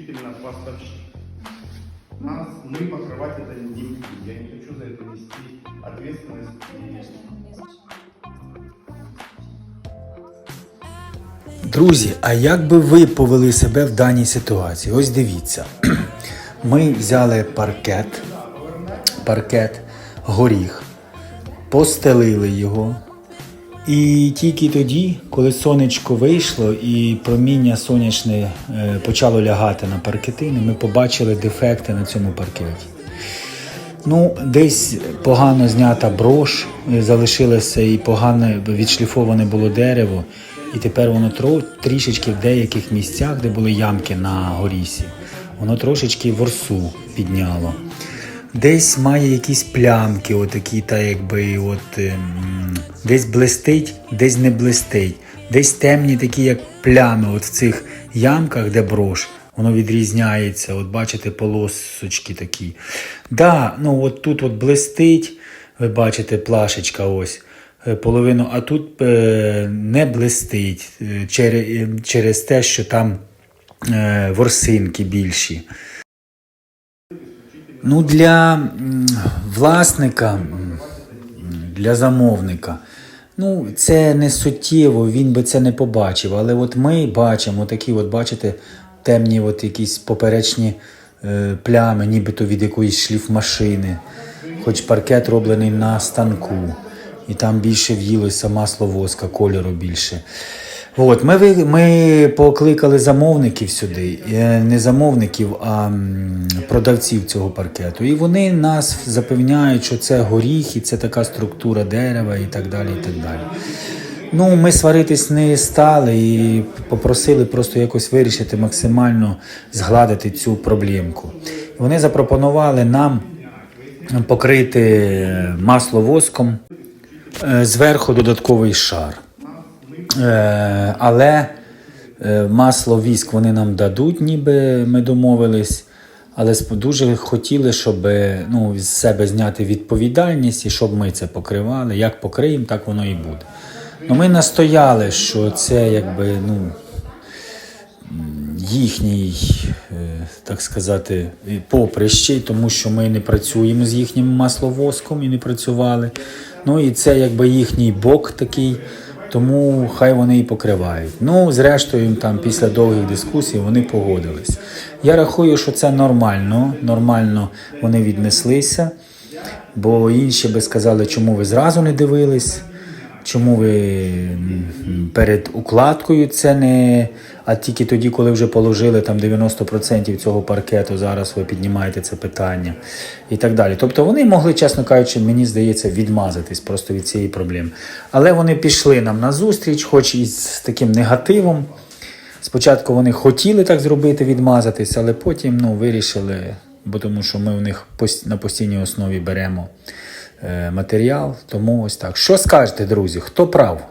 исключительно поставщик. Нас, мы покрывать это не будем. Я не хочу за это нести ответственность. И... Друзі, а як би ви повели себе в даній ситуації? Ось дивіться. Ми взяли паркет, паркет, горіх, постелили його. І тільки тоді, коли сонечко вийшло і проміння сонячне е, почало лягати на паркетини, ми побачили дефекти на цьому паркеті. Ну, десь погано знята брош, е, залишилося і погано відшліфоване було дерево. І тепер воно трішечки в деяких місцях, де були ямки на горісі, воно трошечки ворсу підняло. Десь має якісь плямки, отакі, та якби от ем, десь блистить, десь не блистить, десь темні такі, як плями, от в цих ямках, де брош, воно відрізняється. От бачите, полосочки такі. Да, ну от тут от блистить, ви бачите, плашечка ось. е, Половину, а тут е, не блистить е, через, через те, що там е, ворсинки більші. Ну, для власника, для замовника, ну, це не суттєво, він би це не побачив. Але от ми бачимо такі, от бачите, темні от якісь поперечні е, плями, нібито від якоїсь шліфмашини, хоч паркет роблений на станку, і там більше в'їлося масло воска, кольору більше. От, ми, ми покликали замовників сюди, е, не замовників, а продавців цього паркету. І вони нас запевняють, що це горіх, і це така структура дерева і так далі. і так далі. Ну, ми сваритись не стали і попросили просто якось вирішити максимально згладити цю проблемку. Вони запропонували нам покрити масло воском, е, зверху додатковий шар. Е, але е, масло віск вони нам дадуть, ніби ми домовились. Але дуже хотіли, щоб е, ну, з себе зняти відповідальність і щоб ми це покривали. Як покриємо, так воно і буде. Ну, ми настояли, що це якби ну, їхній, так сказати, і поприще, тому що ми не працюємо з їхнім масловоском і не працювали. Ну і це якби їхній бок такий, тому хай вони і покривають. Ну, зрештою, там після довгих дискусій вони погодились. Я рахую, що це нормально. Нормально вони віднеслися, бо інші би сказали, чому ви зразу не дивились. Чому ви перед укладкою це не. А тільки тоді, коли вже положили там 90% цього паркету, зараз ви піднімаєте це питання і так далі. Тобто вони могли, чесно кажучи, мені здається, відмазатись просто від цієї проблеми. Але вони пішли нам на зустріч, хоч і з таким негативом. Спочатку вони хотіли так зробити, відмазатись, але потім ну, вирішили, бо тому що ми у них на постійній основі беремо матеріал. Тому ось так. Що скажете, друзі? Хто прав?